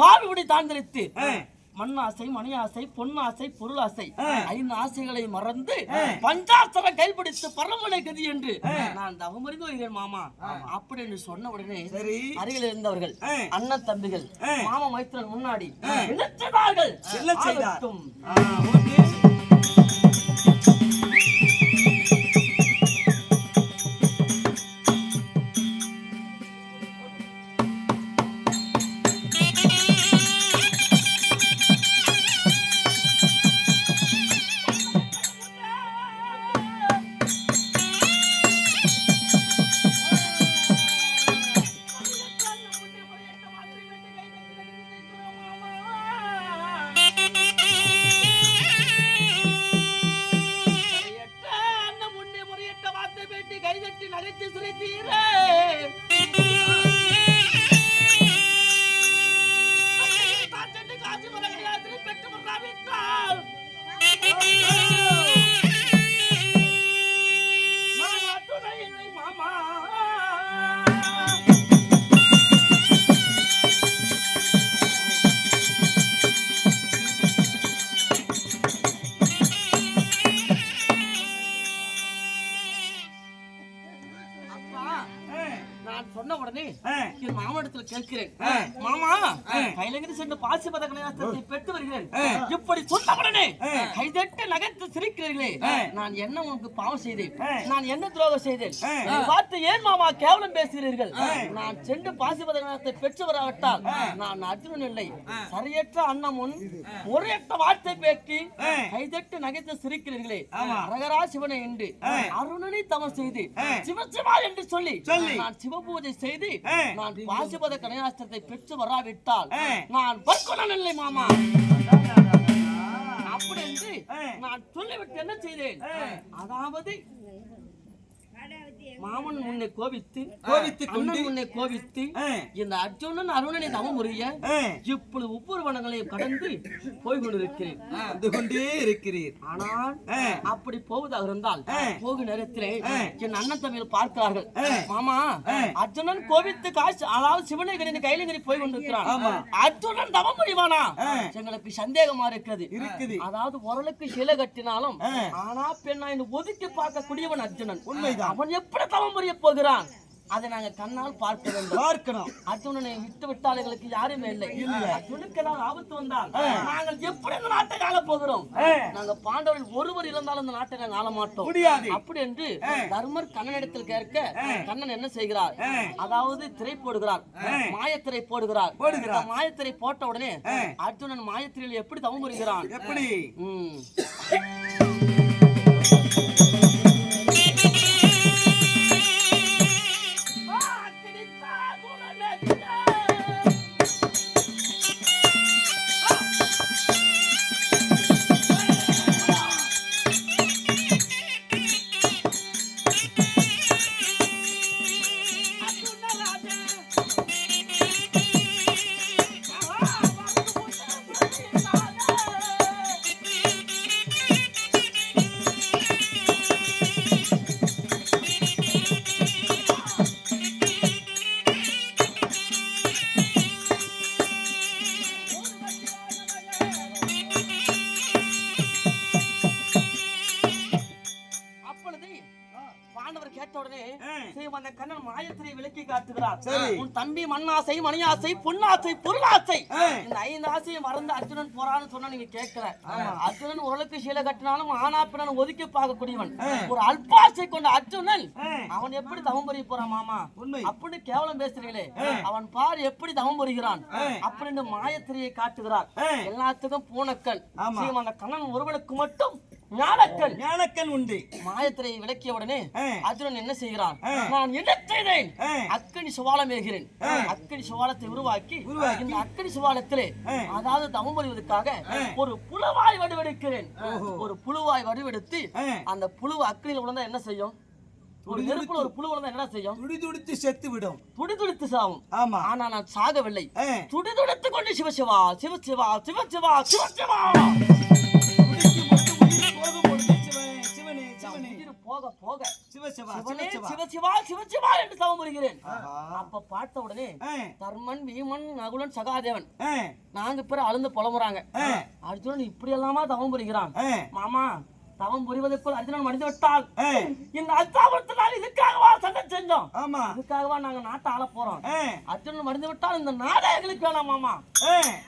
கோவிடி தாழ்ந்தெடுத்து மண்ணாசை மணியாசை பொன்னாசை பொருளாசை. ஐந்து ஆசைகளை மறந்து பஞ்சாசரம் கைப்பிடித்து பரமனை கதி என்று. நான் தவமறிந்து வருகிறேன் மாமா. அப்படி என்று சொன்ன உடனே அருகில் இருந்தவர்கள். அண்ணன் தம்பிகள் மாமா மைத்திரன் முன்னாடி என்ன செய்தார்கள் என்ன செய்தார்? கேட்கிறேன். மாமா கையிலிருந்து சென்று பாசி பதக்கணையாசத்தை பெற்று வருகிறேன். இப்படி சொன்ன உடனே கைதட்டு நகைத்து சிரிக்கிறீர்களே. நான் என்ன உனக்கு பாவம் செய்தேன்? நான் என்ன துரோகம் செய்தேன்? பார்த்து ஏன் மாமா கேவலம் பேசுகிறீர்கள்? நான் சென்று பாசி பதக்கணையாசத்தை பெற்று வராவிட்டால் நான் அர்ஜுனன் இல்லை. சரியற்ற அன்னமுன் முறையற்ற வார்த்தை பேட்டி. கைதட்டு நகைத்து சிரிக்கிறீர்களே. அரகரா சிவனை என்று அருணனை தவம் செய்து சிவசிவா என்று சொல்லி நான் சிவபூஜை செய்து நான் பாசுபத கணையாஸ்திரத்தை பெற்று வராவிட்டால் நான் பர்க்குணன் இல்லை மாமா. அப்படி என்று நான் சொல்லிவிட்டு என்ன செய்தேன்? அதாவது மாமன் முன்னே கோபித்து அண்ணன் முன்னே கோபித்து இந்த அர்ஜுனன் அருணனை தவம் முறிய ஆ, இப்பொழுது ஒவ்வொரு வனங்களையும் கடந்து போய் கொண்டிருக்கிறேன் வந்து கொண்டே இருக்கிறீர். ஆனால் அப்படி போவதாக இருந்தால். போகும் நேரத்திலே என் அண்ணன் தம்பிகள் பார்க்கிறார்கள். மாமா அர்ஜுனன் கோபித்து காசு அதாவது சிவனை கணிந்து கையிலங்கிரி போய் கொண்டிருக்கிறான். அர்ஜுனன் தவம் முடிவானா. எங்களுக்கு சந்தேகமா இருக்கிறது இருக்குது. அதாவது உரலுக்கு சிலை கட்டினாலும். ஆனா பெண்ணா ஒதுக்கி பார்க்கக்கூடியவன் அர்ஜுனன். உண்மைதான். அவன் எப்படி தவம் புரிய போகிறான்? அதை நாங்க கண்ணால் பார்க்க வேண்டும். பார்க்கணும். அர்ஜுனனை விட்டு விட்டால் எங்களுக்கு யாருமே இல்லை. அர்ஜுனுக்கு ஏதாவது ஆபத்து வந்தால் நாங்கள் எப்படி இந்த நாட்டை ஆள போகிறோம் நாங்க பாண்டவர்கள் ஒருவர் இருந்தாலும் இந்த நாட்டை நாங்கள் ஆள மாட்டோம் முடியாது. அப்படி என்று தர்மர் கண்ணனிடத்தில் கேட்க கண்ணன் என்ன செய்கிறார்? அதாவது திரை போடுகிறார். மாயத்திரை போடுகிறார். போடுகிறார். இந்த மாயத்திரை போட்ட உடனே அர்ஜுனன் மாயத்திரையில் எப்படி தவம் புரிகிறான்? எப்படி? மாயத்திரை விளக்கி காட்டுகிறார். உன் தம்பி மண்ணாசை மணியாசை பொன்னாசை பொருளாசை. இந்த ஐந்து ஆசையை மறந்து அர்ஜுனன் போறான்னு சொன்னா நீங்க கேட்கல. அர்ஜுனன் உரலுக்கு சீலை கட்டினாலும் ஆனா பிறன் ஒதுக்கி பார்க்கக்கூடியவன். ஒரு அல்பாசை கொண்ட அர்ஜுனன். அவன் எப்படி தவம் புரிய போறான் மாமா? உண்மை. அப்படின்னு கேவலம் பேசுறீங்களே. அவன் பார் எப்படி தவம் புரிகிறான் அப்படின்னு மாயத்திரையை காட்டுகிறார். எல்லாத்துக்கும். சீம் அந்த கண்ணன் ஒருவனுக்கு மட்டும் ஞானக்கல் ஞானக்கல் உண்டு. மாயத்திரையை விளக்கிய உடனே. அர்ஜுனன் என்ன செய்கிறான்? நான் என்ன செய்தேன். அக்கனி சுவாலம் ஏகிறேன். அக்கனி சுவாலத்தை உருவாக்கி. இந்த அக்கனி சுவாலத்திலே. அதாவது தவம் புரிவதற்காக ஒரு புழுவாய் வடிவெடுக்கிறேன். ஒரு புழுவாய் வடிவெடுத்து. அந்த புழு அக்கனியில் விழுந்தா என்ன செய்யும்? ஒரு நெருப்புல ஒரு புழு விழுந்தா என்ன செய்யும்? துடி துடித்து செத்து விடும் துடிதுடித்து சாவும். ஆமா. ஆனா நான் சாகவில்லை. துடிதுடித்து கொண்டு சிவசிவா சிவசிவா சிவசிவா சிவசிவா! போக போக. சிவசிவா சிவசிவா என்று புரிகிறேன். ஆஹா. அப்ப பார்த்த உடனே தர்மன் பீமன் நகுலன் சகாதேவன். ஆ, நான்கு பேர் அழுந்து புலம்புறாங்க. அர்ஜுனன் இப்படி எல்லாமா தவம் புரிகிறான். மாமா தவம் புரிவதை போல் அர்ஜுனன் மடிந்து விட்டால். இந்த அச்சாபுரத்தினால் இதுக்காகவா சண்டை செஞ்சோம்? ஆமா. அதுக்காகவா நாங்க நாட்டை ஆள போறோம்? அர்ஜுனன் மடிந்து விட்டால் இந்த நாடே எங்களுக்கு வேணாம் மாமா.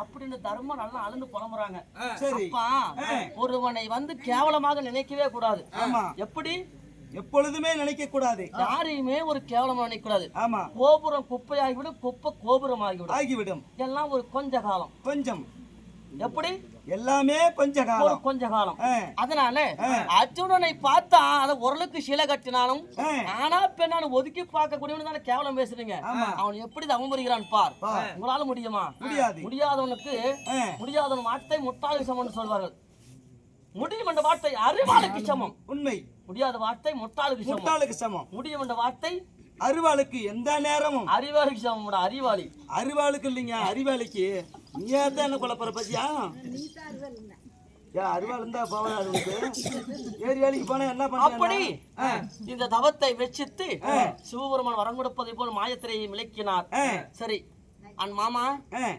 அப்படின்னு தர்மம் நல்லா அழுந்து புலம்புறாங்க. அப்பா ஒருவனை வந்து கேவலமாக நினைக்கவே கூடாது. ஆமா. எப்படி? எப்பொழுதுமே நினைக்க கூடாது. யாரையுமே ஒரு கேவலமா நினைக்க கூடாது. ஆமா. கோபுரம் குப்பையாகிவிடும் குப்பை கோபுரம் ஆகிவிடும். ஆகிவிடும் எல்லாம் ஒரு கொஞ்ச காலம். கொஞ்சம். எப்படி? எல்லாமே கொஞ்ச காலம். கொஞ்ச காலம். அதனால அர்ஜுனனை பார்த்தா அதை உரலுக்கு சிலை கட்டினாலும் ஆனா பெண்ணான ஒதுக்கி பார்க்க கூடியவனு தானே கேவலம் பேசுறீங்க. அவன் எப்படி தவம் புரிகிறான் பார். உங்களால முடியுமா? முடியாது. முடியாதவனுக்கு முடியாதவன் வார்த்தை முட்டாள் சமம்னு சொல்வார்கள். முடியும் என்ற வார்த்தை அறிவாளுக்கு சமம். உண்மை. முடியாத வார்த்தை முட்டாளுக்கு முட்டாளுக்கு சமம். முடியும் என்ற வார்த்தை அருவாளுக்கு எந்த நேரமும். அறிவாளிக்கு சமம் அறிவாளி அறிவாளுக்கு இல்லைங்க அறிவாளிக்கு நீ தான் என்ன குழப்பற பத்தியா? ஏன் அறிவாள் இருந்தா போவாது உனக்கு. ஏறி வேலைக்கு போனா என்ன அப்படி பண்ற இந்த தவத்தை வெச்சித்து சிவபெருமான் வரம் கொடுப்பதை போல் மாயத்திரையை விளக்கினார். சரி. அன் மாமா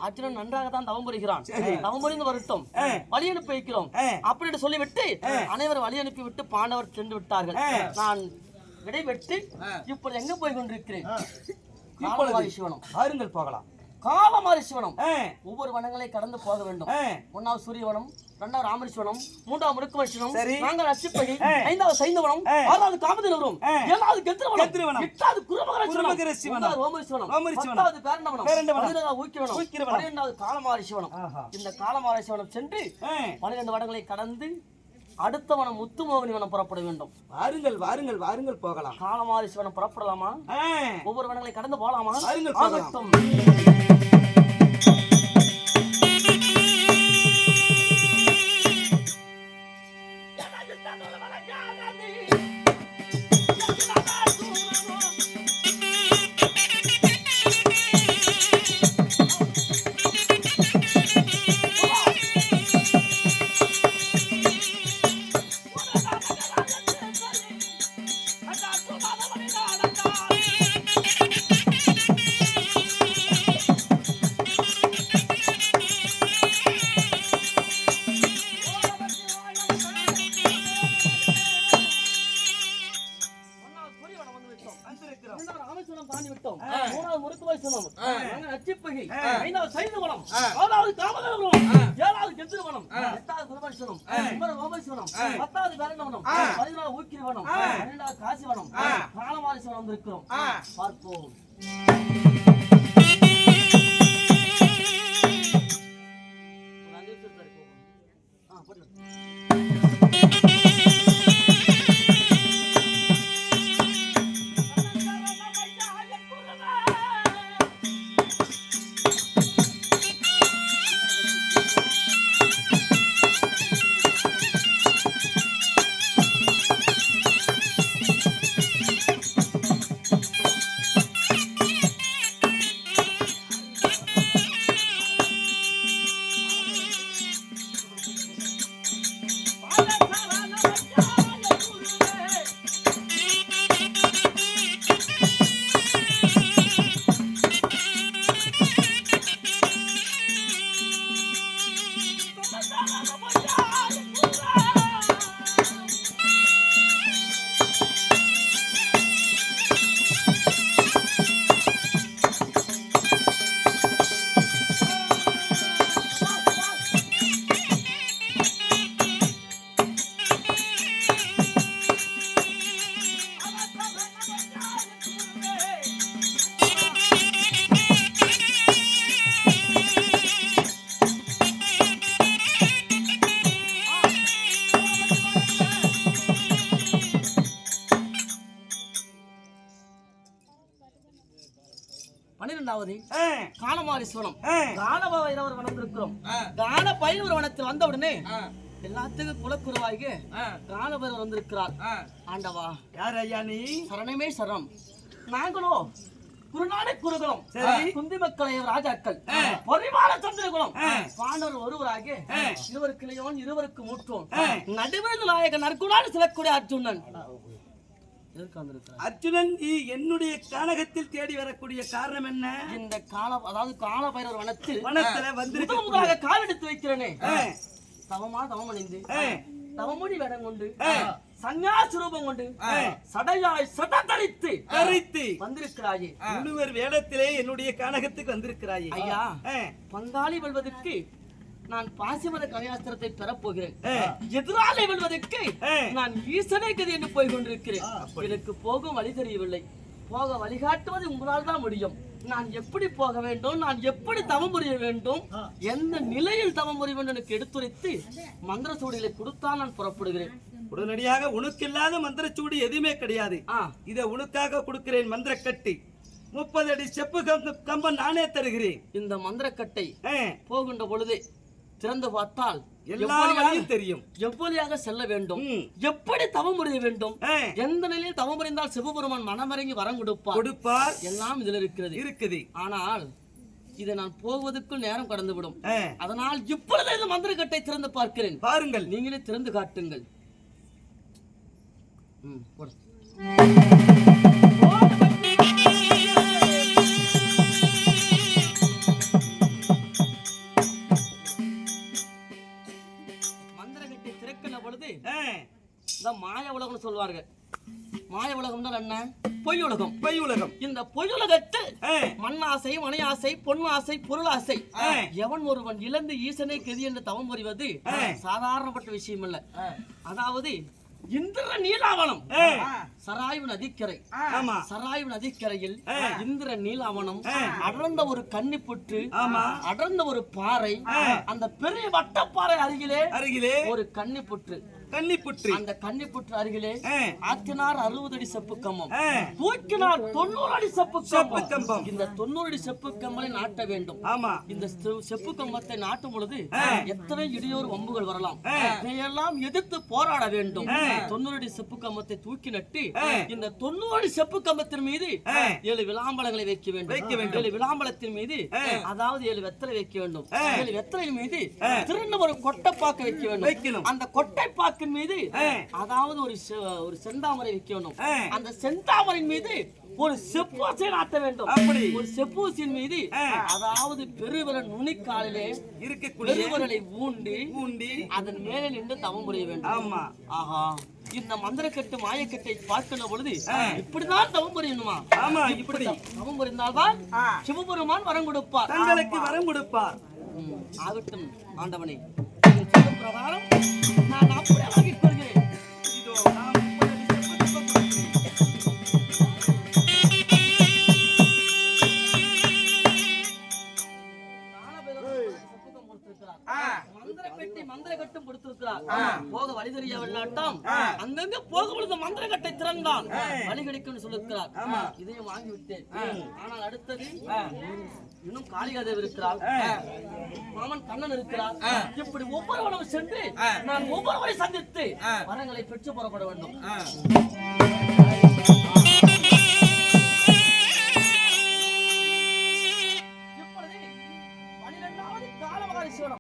அர்ஜுனன் நன்றாக தான் தவம் புரிகிறான். தவம் புரிந்து வரட்டும் வழி அனுப்பி வைக்கிறோம். அப்படின்னு சொல்லிவிட்டு அனைவரும் வழி அனுப்பி விட்டு பாண்டவர் சென்று விட்டார்கள். நான் விடைபெற்று இப்பொழுது எங்க போய் கொண்டிருக்கிறேன்? பாருங்கள் போகலாம். காலமாரி சிவனம் ஆ, ஒவ்வொரு வனங்களை கடந்து போக வேண்டும் ஒன்னாவது சூரியவனம் இரண்டாவது ராமரிசுவனம் மூன்றாவது முடுக்குவர்ஷனம் சரி. நாங்கள் அச்சிப்பகை. ஐந்தாவது சைந்தவனம். ஆறாவது காமதினவரம். ஏழாவது கெத்திரவனம். எட்டாவது குருமகர சிவனம். சிவனம் ரோமரிசுவனம் ரோமரிசுவனம். பத்தாவது பேரண்டவனம். பதினேழாவது ஊக்கிவனம் ஊக்கிரவனம். பன்னிரெண்டாவது காலமாரி சிவனம் ஆஹா. இந்த காலமாரி சிவனம் சென்று. பன்னிரெண்டு வடங்களை கடந்து அடுத்த வனம் முத்துமோகினி வனம் புறப்பட வேண்டும் வாருங்கள் வாருங்கள் வாருங்கள் போகலாம் காலமாரி சிவனம் புறப்படலாமா ஒவ்வொரு வனங்களை கடந்து போலாமா வாருங்கள் முறுக்குவாய்சனம் நாங்கள் நச்சிப்பகை. ஐந்தாவது சைந்தவனம் ஆறாவது காமதவனம் ஏழாவது கெந்திரவனம் எட்டாவது குருமேஸ்வரம் ஒன்பதாவது ரோமேஸ்வரம் பத்தாவது வேரண்டவனம் பதினாறு ஊக்கிரிவனம். பன்னெண்டாவது காசிவனம். காலமாரிசவனம் வந்திருக்கிறோம் பார்ப்போம். ஒரு அஞ்சு காலமாரீஸ்வரம். ஆ, கால பைரவர் கால பைரவர் வனத்தில் வந்த உடனே எல்லாத்துக்கும் குலக்குருவாகி கால பைரவர் வந்திருக்கிறார். ஆண்டவா. யார் ஐயா நீ? சரணமே சரணம். நாங்களோ குருநாடு குருகுலம். குந்தி மக்களைய ராஜாக்கள். பரிவார சந்திரகுலம். பாண்டவர் ஒருவராக இருவருக்கு இளையோன் இருவருக்கு மூற்றோன் நடுவில் நாயக நற்குணாடு சிலக்கூடிய அர்ஜுனன். அர்ஜுனன் நீ என்னுடைய கானகத்தில் தேடி வரக்கூடிய காரணம் என்ன? இந்த கால அதாவது கால பைரவர் வனத்தில் வனத்துல முதலாக கால் எடுத்து வைக்கிறேனே. தவமா தவம் அணிந்து தவமொழி வேடம் கொண்டு சன்னியாசி ரூபம் கொண்டு சடையாய் சடதரித்து கரைத்து வந்திருக்கிறாயே. முழுவர் வேடத்திலே என்னுடைய கானகத்துக்கு வந்திருக்கிறாயே. ஐயா பங்காளி வெல்வதற்கு நான் பாசிமத கலையாஸ்திரத்தை பெறப்போகிறேன் ஆ, எதிராளி வெல்வதற்கு. நான் ஈசனை கதி என்று போய் கொண்டிருக்கிறேன். எனக்கு போகும் வழி தெரியவில்லை. போக வழிகாட்டுவது உங்களால் தான் முடியும். நான் எப்படி போக வேண்டும் நான் எப்படி தவம் புரிய வேண்டும் எந்த நிலையில் தவம் புரிய வேண்டும் எனக்கு எடுத்துரைத்து மந்திர சூடிகளை கொடுத்தால் நான் புறப்படுகிறேன். உடனடியாக உனக்கில்லாத மந்திரச்சூடு எதுவுமே கிடையாது. இத உனக்காக கொடுக்கிறேன் மந்திர கட்டி முப்பது அடி செப்பு கம்ப- கம்பம் நானே தருகிறேன். இந்த மந்திரக்கட்டை போகின்ற பொழுது திறந்து பார்த்தால் எல்லா எவ்வளியாக- வழியும் தெரியும். எவ்வளியாக செல்ல வேண்டும். எப்படி தவம் புரிய வேண்டும் எந்த நிலையில் தவம் புரிந்தால் சிவபெருமான் மனமிறங்கி வரம் கொடுப்பார்? கொடுப்பார். எல்லாம் இதில் இருக்கிறது. இருக்குது. ஆனால் இதை நான் போவதற்குள் நேரம் கடந்துவிடும். ஆ, அதனால் இப்பொழுது இந்த மந்திரக்கட்டை திறந்து பார்க்கிறேன். பாருங்கள். நீங்களே திறந்து காட்டுங்கள். ம், போடு. சொல்வார்கள். மாய உலகம் தான் என்ன? பொய் உலகம். பொய் உலகம். இந்த பொய் உலகத்தில் ஆ, மண்ணாசை மணியாசை பொன்னாசை பொருளாசை. ஆ. எவன் ஒருவன் இழந்து ஈசனை கெதி என்று தவம் புரிவது? சாதாரணப்பட்ட விஷயம் அல்ல அதாவது இந்திர நீலாவனம் சராய்வு நதிக்கரை ஆமா. சராய்வு நதிக்கரையில் இந்திர நீலாவனம் ஆ. அடர்ந்த ஒரு கன்னிப்புற்று ஆமா. அடர்ந்த ஒரு பாறை அந்த பெரிய வட்டப்பாறை அருகிலே அருகிலே ஒரு கன்னிப்புற்று கன்னிப்புற்று அந்த கன்னிப்புற்று அருகிலே ஆத்தினார் அறுபது அடி செப்பு கம்பம். தூக்கினார் தொண்ணூறு அடி செப்பு செப்பு கம்பம். இந்த தொண்ணூறு அடி செப்பு கம்பலை நாட்ட வேண்டும். ஆமா. இந்த செப்பு கம்பத்தை நாட்டும் பொழுது எத்தனை இடையூறு வம்புகள் வரலாம். இதையெல்லாம் எதிர்த்து போராட வேண்டும். தொண்ணூறு அடி செப்பு கம்பத்தை தூக்கி நட்டு இந்த தொண்ணூறு அடி செப்பு கம்பத்தின் மீது ஏழு விளாம்பலங்களை வைக்க வேண்டும். வைக்க வேண்டும். ஏழு விளாம்பலத்தின் மீது அதாவது ஏழு வெத்தலை வைக்க வேண்டும். ஏழு வெத்தலை மீது திரும்ப ஒரு கொட்டைப்பாக்கு வைக்க வேண்டும். அந்த கொட்டைப்பாக்கின் மீது அதாவது ஒரு ஒரு செந்தாமரை வைக்க வேண்டும் அந்த செந்தாமரையின் மீது ஒரு செப்பூசியை நாட்ட வேண்டும். அப்படி. ஒரு செப்பூசியின் மீது அதாவது பெருவிரல் நுனிக்காலிலே இருக்கக்கூடிய பெருவிரலை ஊண்டி பூண்டி அதன் மேலே நின்று தவம் புரிய வேண்டும். ஆமா. ஆஹா. இந்த மந்திரக்கட்டு மாயக்கட்டை பார்க்கிற பொழுது இப்படிதான் தவம் புரியணுமா? ஆமா இப்படி தவம் புரிந்தால்தான் சிவபெருமான் வரம் கொடுப்பார். தங்களுக்கு வரம் கொடுப்பார். ஆகட்டும் ஆண்டவனே. பிரகாரம் நான் அப்படியே வெள்ளாட்டம் அங்கங்க போக பொழுது மந்திர கட்டை திறந்தான். வழி கிடைக்கும் சொல்லிருக்கிறார். இதையும் வாங்கி விட்டேன். ஆனால் அடுத்தது இன்னும் காளிகாதேவி இருக்கிறார் மாமன் கண்ணன் இருக்கிறார். இப்படி ஒவ்வொருவனும் சென்று நான் ஒவ்வொருவரை சந்தித்து வரங்களை பெற்று புறப்பட வேண்டும்.